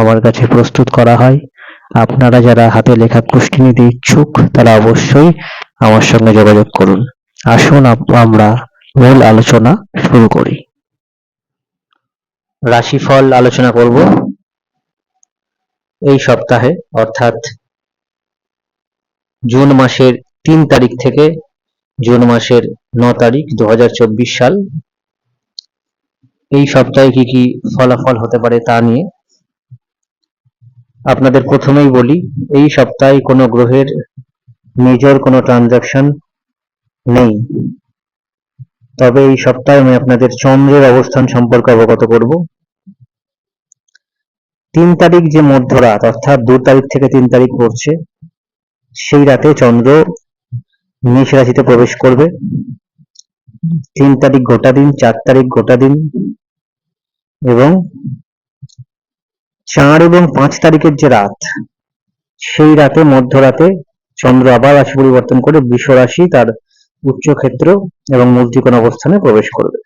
আমার কাছে প্রস্তুত করা হয়। আপনারা যারা হাতে লেখা কুষ্টি নিতে ইচ্ছুক, তারা অবশ্যই আমার সঙ্গে যোগাযোগ করুন। আসুন আমরা মূল আলোচনা শুরু করি। রাশিফল আলোচনা করব এই সপ্তাহে, অর্থাৎ জুন মাসের তিন তারিখ থেকে জুন মাসের ন তারিখ দু হাজার চব্বিশ সাল। এই সপ্তাহে কি কি ফলাফল হতে পারে তা নিয়ে আপনাদের প্রথমেই বলি, এই সপ্তাহে কোনো গ্রহের মেজর কোনো ট্রানজাকশন নেই। তবে এই সপ্তাহে আমি আপনাদের চন্দ্রের অবস্থান সম্পর্কে অবগত করব। তিন তারিখ যে মধ্যরাত, অর্থাৎ দু তারিখ থেকে তিন তারিখ পড়ছে, সেই রাতে চন্দ্র মেষ রাশিতে প্রবেশ করবে। তিন তারিখ গোটা দিন, চার তারিখ গোটা দিন এবং চার এবং পাঁচ তারিখের যে রাত, সেই রাতে মধ্যরাতে চন্দ্র আবার রাশি পরিবর্তন করে বৃষ রাশি তার উচ্চ ক্ষেত্র এবং মূর্তিকোণ অবস্থানে প্রবেশ করবে।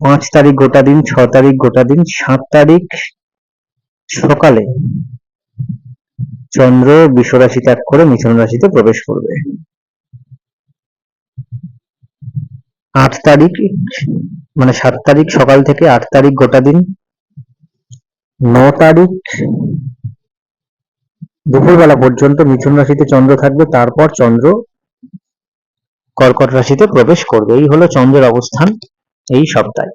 পাঁচ তারিখ গোটা দিন, ছ তারিখ গোটা দিন, সাত তারিখ সকালে চন্দ্র বৃষ রাশি ত্যাগ করে মিথুন রাশিতে প্রবেশ করবে। আট তারিখ মানে সাত তারিখ সকাল থেকে আট তারিখ গোটা দিন ন তারিখ দুপুরবেলা পর্যন্ত মিথুন রাশিতে চন্দ্র থাকবে, তারপর চন্দ্র কর্কট রাশিতে প্রবেশ করবে। এই হলো চন্দ্রের অবস্থান এই সপ্তাহে।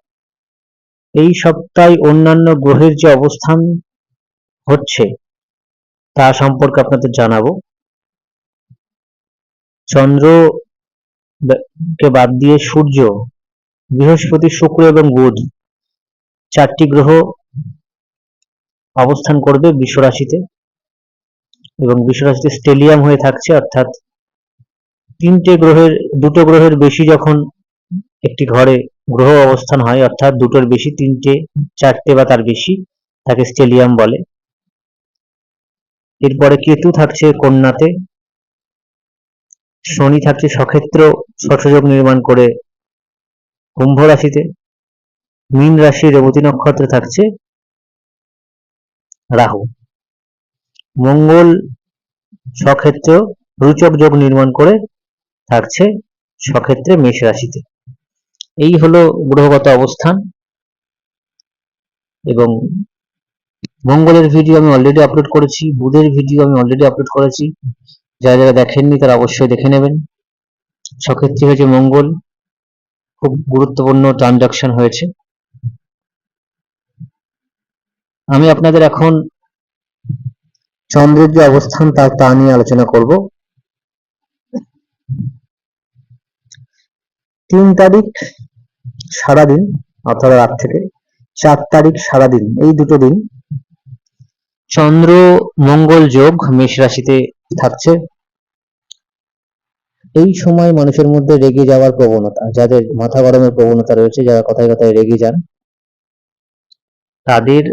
এই সপ্তাহে অন্যান্য গ্রহের যে অবস্থান হচ্ছে, তা সম্পর্কে আপনাদের জানাব। চন্দ্র কে বাদ দিয়ে সূর্য, বৃহস্পতি, শুক্র এবং বুধ, চারটি গ্রহ অবস্থান করবে বিশ্বরাশিতে এবং বিশ্বরাশিতে স্টেলিয়াম হয়ে থাকছে, অর্থাৎ তিনটে গ্রহের, দুটো গ্রহের বেশি যখন একটি ঘরে গ্রহ অবস্থান হয়, অর্থাৎ দুটোর বেশি, তিনটে, চারটে বা তার বেশি, তাকে স্টেলিয়াম বলে। এরপরে কেতু থাকছে কন্যাতে। শনি থাকছে সক্ষেত্র সঠযোগ নির্মাণ করে কুম্ভ রাশিতে। মীন রাশি রেবতী নক্ষত্রে থাকছে রাহু। মঙ্গল সক্ষেত্র রুচক যোগ নির্মাণ করে থাকছে সক্ষেত্রে মেষ রাশিতে। এই হলো গ্রহগত অবস্থান এবং মঙ্গলের ভিডিও আমি অলরেডি আপলোড করেছি, বুধের ভিডিও আমি অলরেডি আপলোড করেছি। যারা যারা দেখেননি তারা অবশ্যই দেখে নেবেন। সক্ষেত্রে হয়েছে মঙ্গল, খুব গুরুত্বপূর্ণ ট্রানজাকশন হয়েছে। আমি আপনাদের এখন চন্দ্রের যে অবস্থান, তা তা নিয়ে আলোচনা করব। তিন তারিখ সারাদিন, অর্থাৎ রাত থেকে। চার তারিখ সারাদিন, এই দুটো দিন। চন্দ্র, মঙ্গল যোগ মেষ রাশিতে থাকছে। এই সময় মানুষের মধ্যে রেগে যাওয়ার প্রবণতা, যাদের মাথা গরমের প্রবণতা রয়েছে, যারা কথায় কথায় রেগে যান, তাদের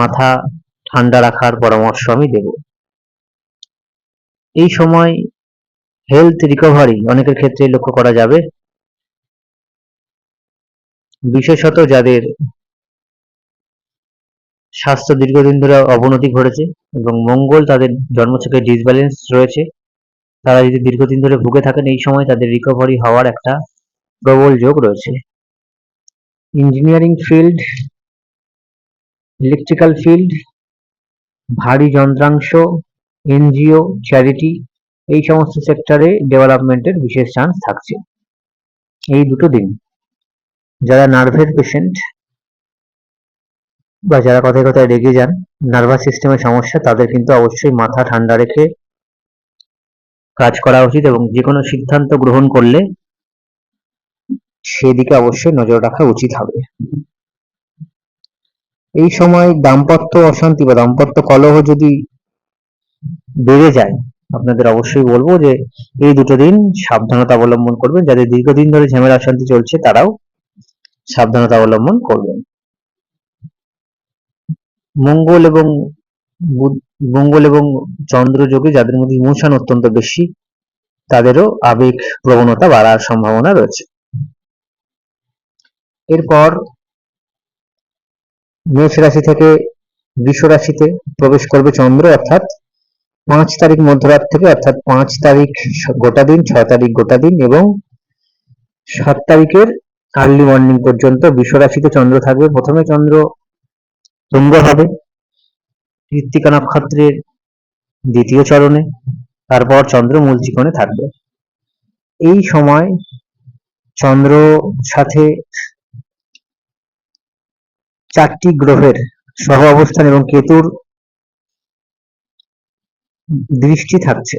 মাথা ঠান্ডা রাখার পরামর্শ আমি দেব। এই সময় হেলথ রিকভারি অনেকের ক্ষেত্রে লক্ষ্য করা যাবে। বিশেষত যাদের স্বাস্থ্য দীর্ঘদিন ধরে অবনতি ঘটেছে এবং মঙ্গল তাদের জন্মছকে ডিসব্যালেন্স রয়েছে, তারা যদি দীর্ঘদিন ধরে ভুগে থাকেন, এই সময় তাদের রিকভারি হওয়ার একটা প্রবল যোগ রয়েছে। ইঞ্জিনিয়ারিং ফিল্ড ইলেকট্রিক্যাল ফিল্ড ভারী যন্ত্রাংশ, এনজিও চ্যারিটি এই সমস্ত সেক্টরে ডেভেলপমেন্টের বিশেষ চান্স থাকছে। এই দুটো দিন, যারা নার্ভের পেশেন্ট বা যারা কথায় কথায় রেগে যান নার্ভাস সিস্টেমের সমস্যা, তাদের কিন্তু অবশ্যই মাথা ঠান্ডা রেখে কাজ করা উচিত এবং যে কোনো সিদ্ধান্ত গ্রহণ করলে সেদিকে অবশ্যই নজর রাখা উচিত হবে। এই সময় দাম্পত্য অশান্তি বা দাম্পত্য কলহ যদি বেড়ে যায়, আপনাদের অবশ্যই বলব যে এই দুটো দিন সাবধানতা অবলম্বন করবেন। যাদের দীর্ঘদিন ধরে ঝামেলা, অশান্তি চলছে, তারাও সাবধানতা অবলম্বন করবেন। মঙ্গল এবং মঙ্গল এবং চন্দ্র যোগে যাদের মধ্যে ইমোশন অত্যন্ত বেশি, তাদেরও আবেগ প্রবণতা বাড়ার সম্ভাবনা রয়েছে। এরপর মেষ রাশি থেকে বৃষ রাশিতে প্রবেশ করবে চন্দ্র, অর্থাৎ পাঁচ তারিখ মধ্যরাত থেকে, অর্থাৎ পাঁচ তারিখ গোটা দিন, ছয় তারিখ গোটা দিন এবং সাত তারিখের আর্লি মর্নিং পর্যন্ত বৃষ রাশিতে চন্দ্র থাকবে। প্রথমে চন্দ্র তুঙ্গ হবে কৃত্তিকা নক্ষত্রের দ্বিতীয় চরণে, তারপর চন্দ্র মূল ত্রিকোণে থাকবে। এই সময় চন্দ্র সাথে চারটি গ্রহের সহ অবস্থান এবং কেতুর দৃষ্টি থাকছে।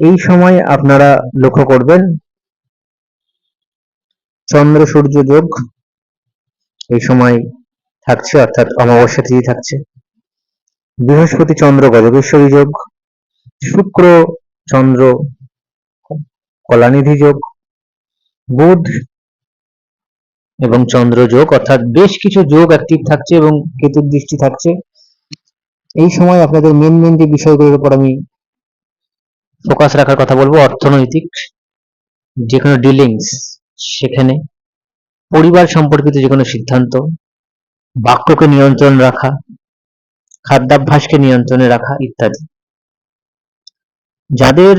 এই সময় আপনারা লক্ষ্য করবেন, চন্দ্র, সূর্য, যোগ এই সময় থাকছে, অর্থাৎ অমাবস্যা তিথি থাকছে। বৃহস্পতি চন্দ্র গজকেশ্বরী যোগ, শুক্র, চন্দ্র, কলানিধি যোগ, বুধ এবং চন্দ্র যোগ, অর্থাৎ বেশ কিছু যোগ অ্যাক্টিভ থাকছে এবং কেতুর দৃষ্টি থাকছে। এই সময় আপনাদের মেন মেন যে বিষয়গুলোর উপর আমি ফোকাস রাখার কথা বলব, অর্থনৈতিক যে কোনো ডিলিংস সেখানে, পরিবার সম্পর্কিত যে কোনো সিদ্ধান্ত, বাক্যকে নিয়ন্ত্রণ রাখা, খাদ্যাভ্যাসকে নিয়ন্ত্রণে রাখা ইত্যাদি। যাদের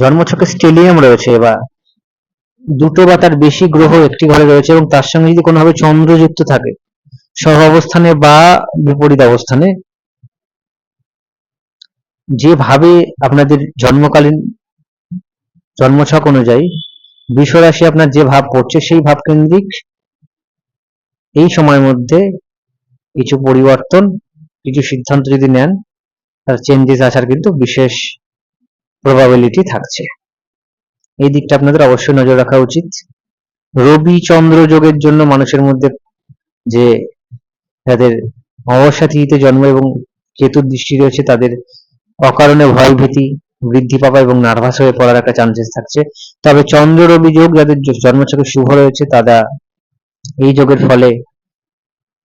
জন্মছকে স্টেলিয়াম রয়েছে বা দুটো বা তার বেশি গ্রহ একটি ঘরে রয়েছে এবং তার সঙ্গে যদি কোনোভাবে চন্দ্রযুক্ত থাকে, সহ অবস্থানে বা বিপরীত অবস্থানে যেভাবে আপনাদের জন্মকালীন জন্মছক অনুযায়ী বিশ্বরাশি আপনার যে ভাব পড়ছে সেই ভাব কেন্দ্রিক এই সময়ের মধ্যে কিছু পরিবর্তন, কিছু সিদ্ধান্ত যদি নেন, তার চেঞ্জেস আসার কিন্তু বিশেষ প্রবাবিলিটি থাকছে। এই দিকটা আপনাদের অবশ্যই নজর রাখা উচিত। রবি চন্দ্র যোগের জন্য মানুষের মধ্যে যে যাদের অমাবস্যা তিথিতে জন্ম এবং কেতুর দৃষ্টি রয়েছে, তাদের অকারণে ভয় ভীতি বৃদ্ধি পাওয়া এবং নার্ভাস হয়ে পড়ার একটা চান্সেস থাকছে। তবে চন্দ্র রবি যোগ যাদের জ- জন্মছকে শুভ রয়েছে, তারা এই যোগের ফলে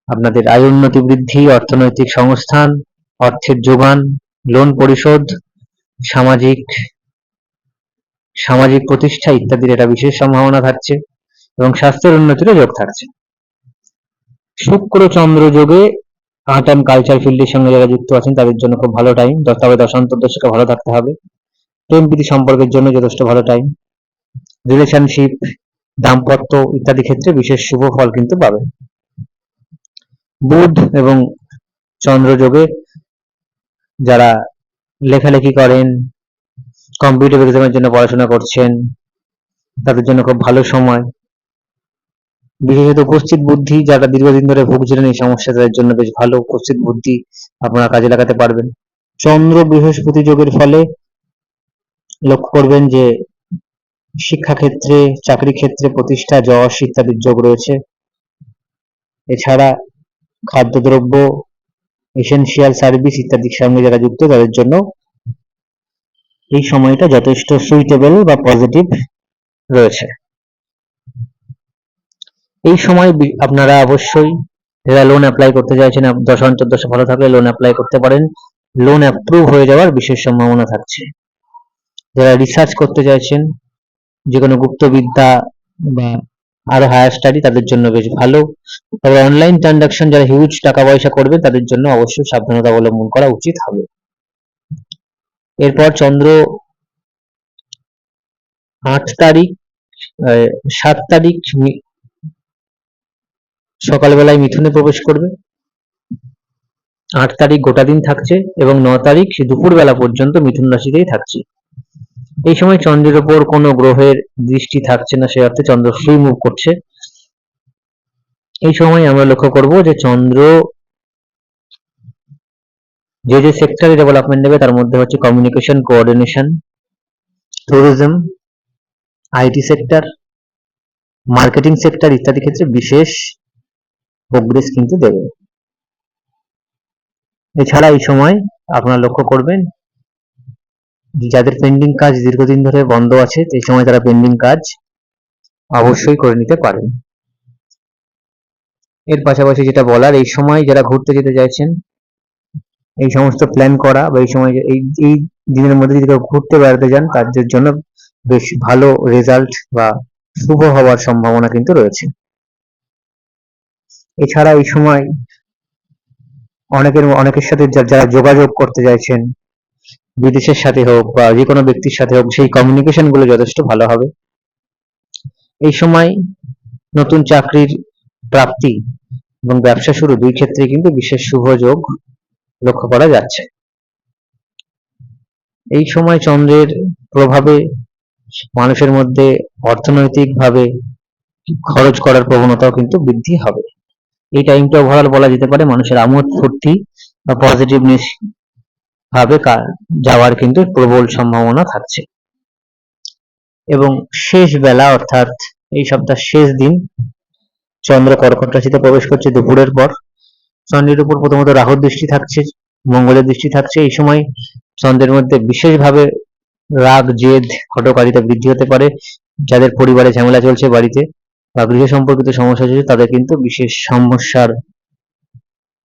আপনাদের আয় উন্নতি বৃদ্ধি, অর্থনৈতিক সংস্থান, অর্থের যোগান লোন পরিশোধ, সামাজিক সামাজিক প্রতিষ্ঠা ইত্যাদির একটা বিশেষ সম্ভাবনা থাকছে এবং স্বাস্থ্যের উন্নতিরও যোগ থাকছে। শুক্র চন্দ্র যোগে আর্ট অ্যান্ড কালচার ফিল্ডের সঙ্গে যারা যুক্ত আছেন, তাদের জন্য খুব ভালো টাইম। তবে দশান্তর দশকে ভালো থাকতে হবে। প্রেম প্রীতি সম্পর্কের জন্য যথেষ্ট ভালো টাইম। রিলেশনশিপ, দাম্পত্য ইত্যাদি ক্ষেত্রে বিশেষ শুভ ফল কিন্তু পাবে বুধ এবং চন্দ্র যোগে যারা লেখালেখি করেন কম্পিউটার এক্সামের জন্য পড়াশোনা করছেন, তাদের জন্য খুব ভালো সময়। বিশেষত উপস্থিত বুদ্ধি, যারা দীর্ঘদিন ধরে ভুগছিলেন এই সমস্যা, তাদের জন্য বেশ ভালো উপস্থিত বুদ্ধি আপনারা কাজে লাগাতে পারবেন। চন্দ্র বৃহস্পতি যোগের ফলে লক্ষ্য করবেন যে, শিক্ষাক্ষেত্রে, চাকরি ক্ষেত্রে প্রতিষ্ঠা, যশ ইত্যাদির যোগ রয়েছে। এছাড়া খাদ্যদ্রব্য এসেনশিয়াল সার্ভিস ইত্যাদির সঙ্গে যারা যুক্ত, তাদের জন্য এই সময়টা যথেষ্ট সুইটেবল বা পজিটিভ রয়েছে। এই সময় আপনারা অবশ্যই যারা লোন অ্যাপ্লাই করতে চাইছেন দশা অন্তর্দশা ভালো থাকলে লোন অ্যাপ্লাই করতে পারেন। লোন অ্যাপ্রুভ হয়ে যাওয়ার বিশেষ সম্ভাবনা থাকছে। যারা রিসার্চ করতে চাইছেন, যে কোনো গুপ্তবিদ্যা বা আরও হায়ার স্টাডি তাদের জন্য বেশ ভালো। তবে অনলাইন ট্রানজাকশন যারা হিউজ টাকা পয়সা করবে, তাদের জন্য অবশ্যই সাবধানতা অবলম্বন করা উচিত হবে। এরপর চন্দ্র আট তারিখ সাত তারিখ সকালবেলায় মিথুনে প্রবেশ করবে। আট তারিখ গোটা দিন থাকছে এবং ন তারিখ দুপুরবেলা পর্যন্ত মিথুন রাশিতেই থাকছে। এই সময় চন্দ্রের ওপর কোনো গ্রহের দৃষ্টি থাকছে না, সে অর্থে চন্দ্র ফ্রি মুভ করছে। এই সময় আমরা লক্ষ্য করব যে চন্দ্র যে যে সেক্টরে ডেভেলপমেন্ট নেবে, তার মধ্যে হচ্ছে communication coordination tourism IT sector marketing sector ইত্যাদি ক্ষেত্রে বিশেষ প্রোগ্রেস কিন্তু দেবে। এছাড়া এই সময় আপনারা লক্ষ্য করবেন, যাদের পেন্ডিং কাজ দীর্ঘদিন ধরে বন্ধ আছে, এই সময় তারা পেন্ডিং কাজ অবশ্যই করে নিতে পারেন। এর পাশাপাশি যেটা বলার, এই সময় যারা ঘুরতে যেতে চাইছেন এই সমস্ত প্ল্যান করা বা এই সময় এই এই দিনের মধ্যে যদি কেউ ঘুরতে বেড়াতে যান তাদের জন্য বেশ ভালো রেজাল্ট বা শুভ হওয়ার সম্ভাবনা কিন্তু রয়েছে। এছাড়া এই সময় অনেকের অনেকের সাথে যারা যোগাযোগ করতে চাইছেন, বিদেশের সাথে হোক বা যে কোনো ব্যক্তির সাথে হোক, সেই কমিউনিকেশনগুলো যথেষ্ট ভালো হবে। এই সময় নতুন চাকরির প্রাপ্তি এবং ব্যবসা শুরু দুই ক্ষেত্রে কিন্তু বিশেষ শুভ যোগ লক্ষ্য করা যাচ্ছে। এই সময় চন্দ্রের প্রভাবে মানুষের মধ্যে অর্থনৈতিকভাবে খরচ করার প্রবণতাও কিন্তু বৃদ্ধি হবে। এই টাইমটা ওভারঅল বলা যেতে পারে মানুষের আমোদ, ফুর্তি বা পজিটিভনেস ভাবে যাওয়ার কিন্তু প্রবল সম্ভাবনা থাকছে। এবং শেষ বেলা অর্থাৎ এই সপ্তাহ শেষ দিন চন্দ্র কর্কট রাশিতে প্রবেশ করছে দুপুরের পর। চন্দ্রের উপর প্রথমত রাহুর দৃষ্টি থাকছে, মঙ্গলের দৃষ্টি থাকছে। এই সময় চন্দ্রের মধ্যে বিশেষভাবে রাগ, জেদ হটকারিতা বৃদ্ধি হতে পারে। যাদের পরিবারে ঝামেলা চলছে বাড়িতে বা গৃহ সম্পর্কিত সমস্যা চলছে, তাদের কিন্তু বিশেষ সমস্যার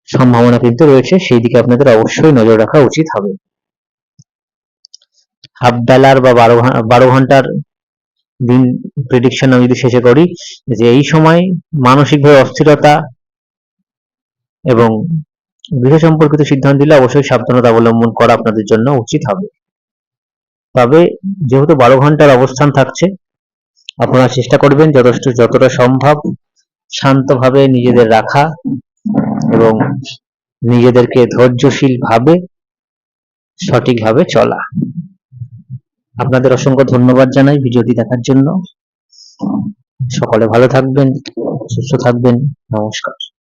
সম্ভাবনা কিন্তু রয়েছে। সেই দিকে আপনাদের অবশ্যই নজর রাখা উচিত হবে। হাফ বেলার বা বারো বারো ঘণ্টার দিন প্রেডিকশন আমি যদি শেষে করি, যে এই সময় মানসিকভাবে অস্থিরতা এবং গৃহ সম্পর্কিত সিদ্ধান্ত দিলে অবশ্যই সাবধানতা অবলম্বন করা আপনাদের জন্য উচিত হবে। তবে যেহেতু বারো ঘণ্টার অবস্থান থাকছে, আপনারা চেষ্টা করবেন যথেষ্ট, যতটা সম্ভব শান্তভাবে নিজেদের রাখা এবং নিজেদেরকে ধৈর্যশীল ভাবে সঠিকভাবে চলা। আপনাদের অসংখ্য ধন্যবাদ জানাই ভিডিওটি দেখার জন্য। সকলে ভালো থাকবেন, সুস্থ থাকবেন। নমস্কার।